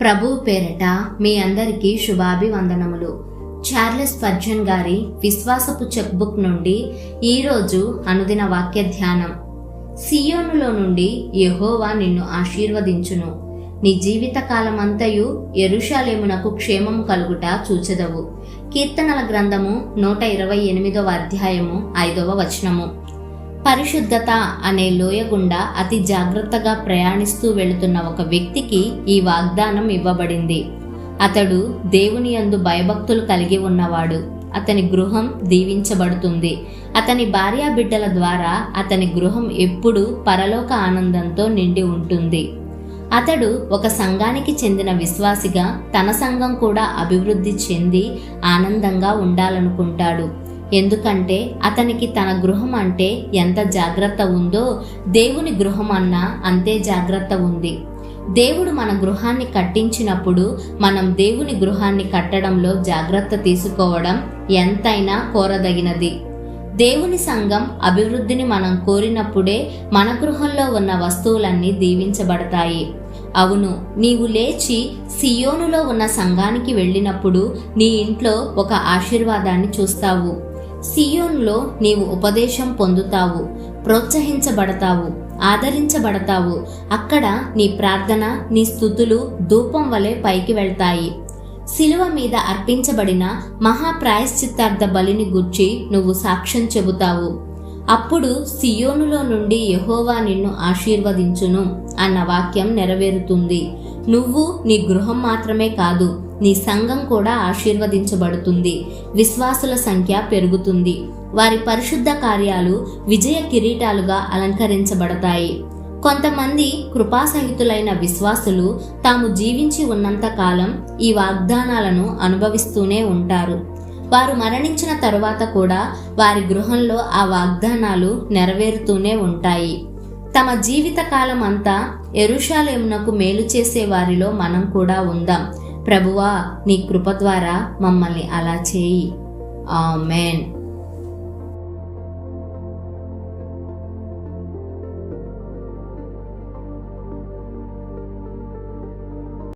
ప్రభు పేరట మీ అందరికీ శుభాభివందనములు. చార్లెస్ పర్జన్ గారి విశ్వాసపు చెక్బుక్ నుండి ఈరోజు అనుదిన వాక్య ధ్యానం. సియోనులో నుండి యెహోవా నిన్ను ఆశీర్వదించును. నీ జీవిత కాలమంతయు ఎరుషాలేమునకు క్షేమము కలుగుట చూచెదవు. కీర్తనల గ్రంథము నూట ఇరవై ఎనిమిదవ అధ్యాయము ఐదవ వచనము. పరిశుద్ధత అనే లోయ గుండా అతి జాగ్రత్తగా ప్రయాణిస్తూ వెళుతున్న ఒక వ్యక్తికి ఈ వాగ్దానం ఇవ్వబడింది. అతడు దేవుని యందు భయభక్తులు కలిగి ఉన్నవాడు. అతని గృహం దీవించబడుతుంది. అతని భార్యా బిడ్డల ద్వారా అతని గృహం ఎప్పుడూ పరలోక ఆనందంతో నిండి ఉంటుంది. అతడు ఒక సంఘానికి చెందిన విశ్వాసిగా తన సంఘం కూడా అభివృద్ధి చెంది ఆనందంగా ఉండాలనుకుంటాడు. ఎందుకంటే అతనికి తన గృహం అంటే ఎంత జాగ్రత్త ఉందో దేవుని గృహం అన్నా అంతే జాగ్రత్త ఉంది. దేవుడు మన గృహాన్ని కట్టించినప్పుడు మనం దేవుని గృహాన్ని కట్టడంలో జాగ్రత్త తీసుకోవడం ఎంతైనా కోరదగినది. దేవుని సంఘం అభివృద్ధిని మనం కోరినప్పుడే మన గృహంలో ఉన్న వస్తువులన్నీ దీవించబడతాయి. అవును నీవు లేచి సియోనులో ఉన్న సంఘానికి వెళ్ళినప్పుడు నీ ఇంట్లో ఒక ఆశీర్వాదాన్ని చూస్తావు. సియోన్లో నీవు ఉపదేశం పొందుతావు ప్రోత్సహించబడతావు ఆదరించబడతావు. అక్కడ నీ ప్రార్థన నీ స్థుతులు ధూపం వలె పైకి వెళ్తాయి. శిలువ మీద అర్పించబడిన మహాప్రాయశ్చిత్తార్థ బలిని గుర్చి నువ్వు సాక్ష్యం చెబుతావు. అప్పుడు సియోనులో నుండి యహోవా నిన్ను ఆశీర్వదించును అన్న వాక్యం నెరవేరుతుంది. నువ్వు నీ గృహం మాత్రమే కాదు నీ సంఘం కూడా ఆశీర్వదించబడుతుంది. విశ్వాసుల సంఖ్య పెరుగుతుంది. వారి పరిశుద్ధ కార్యాలు విజయ కిరీటాలుగా అలంకరించబడతాయి. కొంతమంది కృపాసహితులైన విశ్వాసులు తాము జీవించి ఉన్నంత కాలం ఈ వాగ్దానాలను అనుభవిస్తూనే ఉంటారు. వారు మరణించిన తరువాత కూడా వారి గృహంలో ఆ వాగ్దానాలు నెరవేరుతూనే ఉంటాయి. తమ జీవిత కాలం అంతా ఎరుషాలేమునకు మేలు చేసే వారిలో మనం కూడా ఉందాం. ప్రభువా నీ కృప ద్వారా మమ్మల్ని అలా చేయి. ఆమెన్.